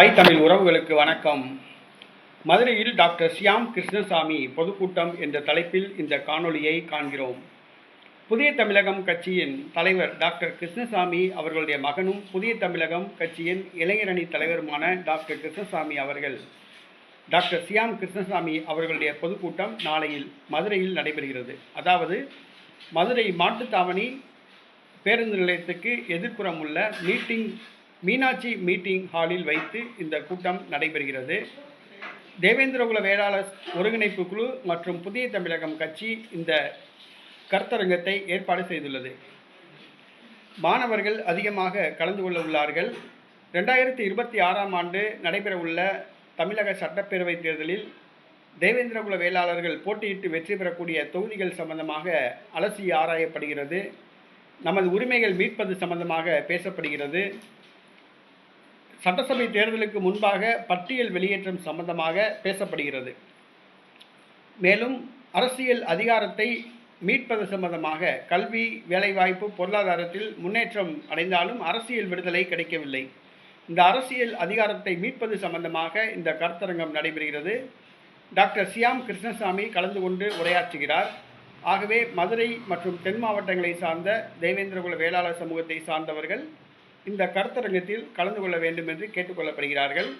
ஐ தமிழ் உறவுகளுக்கு வணக்கம். மதுரையில் டாக்டர் ஷியாம் கிருஷ்ணசாமி பொதுக்கூட்டம் என்ற தலைப்பில் இந்த காணொளியை காண்கிறோம். புதிய தமிழகம் கட்சியின் தலைவர் டாக்டர் கிருஷ்ணசாமி அவர்களுடைய மகனும் புதிய தமிழகம் கட்சியின் இளைஞரணி தலைவருமான டாக்டர் கிருஷ்ணசாமி அவர்கள். டாக்டர் சியாம் கிருஷ்ணசாமி அவர்களுடைய பொதுக்கூட்டம் நாளையில் மதுரையில் நடைபெறுகிறது. அதாவது மதுரை மாட்டுத்தாவணி பேருந்து நிலையத்துக்கு எதிர்ப்புறம் உள்ள மீட்டிங் மீனாட்சி மீட்டிங் ஹாலில் வைத்து இந்த கூட்டம் நடைபெறுகிறது. தேவேந்திரகுல வேளாளர் ஒருங்கிணைப்பு குழு மற்றும் புதிய தமிழகம் கட்சி இந்த கருத்தரங்கத்தை ஏற்பாடு செய்துள்ளது. மாணவர்கள் அதிகமாக கலந்து கொள்ள உள்ளார்கள். ரெண்டாயிரத்தி இருபத்தி ஆறாம் ஆண்டு நடைபெறவுள்ள தமிழக சட்டப்பேரவை தேர்தலில் தேவேந்திரகுல வேளாளர்கள் போட்டியிட்டு வெற்றி பெறக்கூடிய தொகுதிகள் சம்பந்தமாக அலசி ஆராயப்படுகிறது. நமது உரிமைகள் மீட்பது சம்பந்தமாக பேசப்படுகிறது. சட்டசபை தேர்தலுக்கு முன்பாக பட்டியல் வெளியேற்றம் சம்பந்தமாக பேசப்படுகிறது. மேலும் அரசியல் அதிகாரத்தை மீட்பது சம்பந்தமாக கல்வி வேலைவாய்ப்பு பொருளாதாரத்தில் முன்னேற்றம் அடைந்தாலும் அரசியல் விடுதலை கிடைக்கவில்லை. இந்த அரசியல் அதிகாரத்தை மீட்பது சம்பந்தமாக இந்த கருத்தரங்கம் நடைபெறுகிறது. டாக்டர் சியாம் கிருஷ்ணசாமி கலந்து கொண்டு உரையாற்றுகிறார். ஆகவே மதுரை மற்றும் தென் மாவட்டங்களை சார்ந்த தேவேந்திரகுல வேளாளர் சமூகத்தை சார்ந்தவர்கள் இந்த கருத்தரங்கத்தில் கலந்து கொள்ள வேண்டும் என்று கேட்டுக்கொள்ளப்படுகிறார்கள்.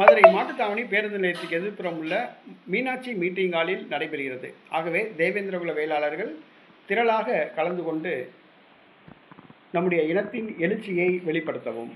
மதுரை மாட்டுத்தாவணி பேருந்து நிலையத்துக்கு எதிர்ப்புறம் உள்ள மீனாட்சி மீட்டிங் ஹாலில் நடைபெறுகிறது. ஆகவே தேவேந்திரகுல வேளாளர்கள் திரளாக கலந்து கொண்டு நம்முடைய இனத்தின் எழுச்சியை வெளிப்படுத்தவும்.